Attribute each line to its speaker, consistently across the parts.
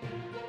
Speaker 1: Thank you.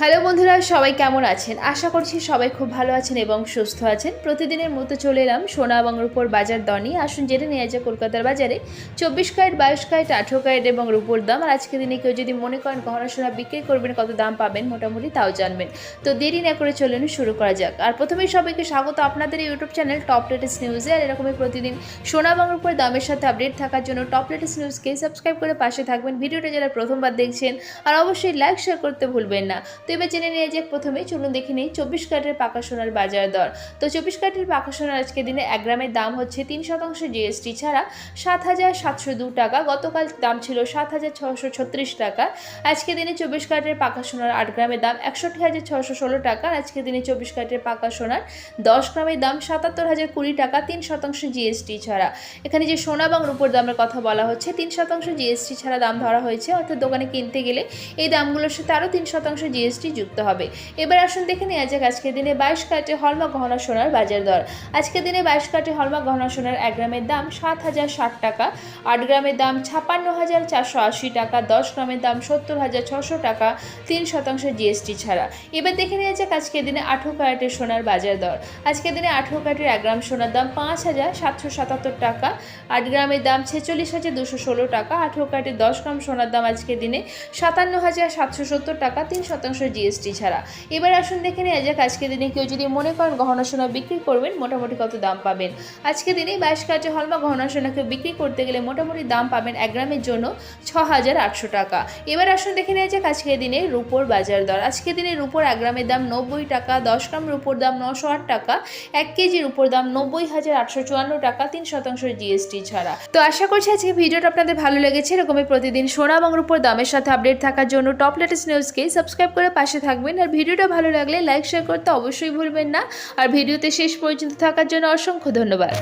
Speaker 1: Hello বন্ধুরা, সবাই কেমন আছেন? আশা করছি সবাই খুব ভালো আছেন এবং সুস্থ আছেন। প্রতিদিনের মতো চলে এলাম সোনা এবং রূপোর বাজার দর নিয়ে আসুন জেনে নিয়ে যায় কলকাতার বাজারে। চব্বিশ ক্যারেট বাইশ ক্যারেট আঠেরো ক্যারেট এবং রূপোর দাম। আর আজকে দিনে কেউ যদি মনে করেন গহনা সোনা বিক্রি করবেন, কত দাম পাবেন মোটামুটি তাও জানবেন। তো দেরি না করে চলুন শুরু করা যাক। আর প্রথমেই সবাইকে স্বাগত আপনাদের ইউটিউব চ্যানেল টপ লেটেস্ট নিউজে আর এরকমই প্রতিদিন সোনা এবং রূপোর দামের সাথে আপডেট থাকার জন্য টপ লেটেস্ট নিউজকে সাবস্ক্রাইব করে পাশে থাকবেন। ভিডিওটা যারা প্রথমবার দেখছেন, আর অবশ্যই লাইক, শেয়ার করতে ভুলবেন না। তো এবার জেনে নিয়ে যাক প্রথমেই, চলুন দেখে নিই, চব্বিশ ক্যারেটের পাকা সোনার বাজার দর। তো চব্বিশ ক্যারেটের পাকা সোনার আজকে দিনে এক গ্রামের দাম হচ্ছে তিন শতাংশ জিএসটি ছাড়া সাত হাজার সাতশো দু টাকা, গতকাল দাম ছিল সাত হাজার ছশো ছত্রিশ টাকা। আজকে দিনে চব্বিশ ক্যারেটের পাকা সোনার আট গ্রামের দাম একষট্টি হাজার ছশো ষোলো টাকা আজকে দিনে চব্বিশ ক্যারেটের পাকা সোনার দশ গ্রামের দাম সাতাত্তর হাজার কুড়ি টাকা, তিন শতাংশ জিএসটি ছাড়া। এখানে যে সোনা এবং রূপোর দামের কথা বলা হচ্ছে, তিন শতাংশ জিএসটি ছাড়া দাম ধরা হয়েছে, অর্থাৎ দোকানে কিনতে গেলে এই দামগুলোর সাথে আরও তিন শতাংশ জিএসটি যুক্ত হবে। এবার আসুন দেখে নেওয়া যাক আজকের দিনে বাইশ কাটে হলমা গহনা সোনার বাজার দর। আজকের দিনে বাইশ কাটে হলমা গহনা সোনার এক গ্রামের দাম সাত হাজার ষাট টাকা, আট গ্রামের দাম ছাপান্ন হাজার চারশো আশি টাকা, দশ গ্রামের দাম সত্তর হাজার ছশো টাকা, তিন শতাংশ জিএসটি ছাড়া। এবার দেখে নেওয়া যাক আজকের দিনে আঠেরো ক্যারেটের সোনার বাজার দর। আজকের দিনে আঠেরো ক্যারেটের এক গ্রাম সোনার দাম পাঁচ হাজার সাতশো সাতাত্তর টাকা, আট গ্রামের দাম ছেচল্লিশ হাজার দুশো ষোলো টাকা, আঠেরো ক্যারেটের দশ গ্রাম সোনার দাম আজকের দিনে সাতান্ন হাজার সাতশো সত্তর টাকা, তিন শতাংশ জিএসটি ছাড়া। এবার আসুন দেখে নেওয়া যাক আজকের দিনে কেউ যদি মনে করেন গহনা সোনা বিক্রি করবেন, মোটামুটি কত দাম পাবেন? আজকের দিনে বাইশ কাটে হলমা গহনা সোনাকে বিক্রি করতে গেলে মোটামুটি দাম পাবেন এক গ্রামের জন্য ছ হাজার আটশো টাকা। এবার আসুন দেখে নেওয়া যাক আজকের দিনে রুপোর বাজার দর। আজকের দিনে রুপোর এক গ্রামের দাম নব্বই টাকা, দশ গ্রাম রুপোর দাম নশো আট টাকা, এক কেজির উপর দাম নব্বই হাজার আটশো চুয়ান্ন টাকা, তিন শতাংশ জিএসটি ছাড়া। তো আশা করছি আজকে ভিডিওটা আপনাদের ভালো লেগেছে। এরকমই প্রতিদিন সোনা এবং রূপোর দামের সাথে আপডেট থাকার জন্য টপ লেটেস্ট নিউজকে সাবস্ক্রাইব করে পাশে থাকবেন। আর ভিডিওটা ভালো লাগলে লাইক, শেয়ার করতে অবশ্যই ভুলবেন না। আর ভিডিওতে শেষ পর্যন্ত থাকার জন্য অসংখ্য ধন্যবাদ।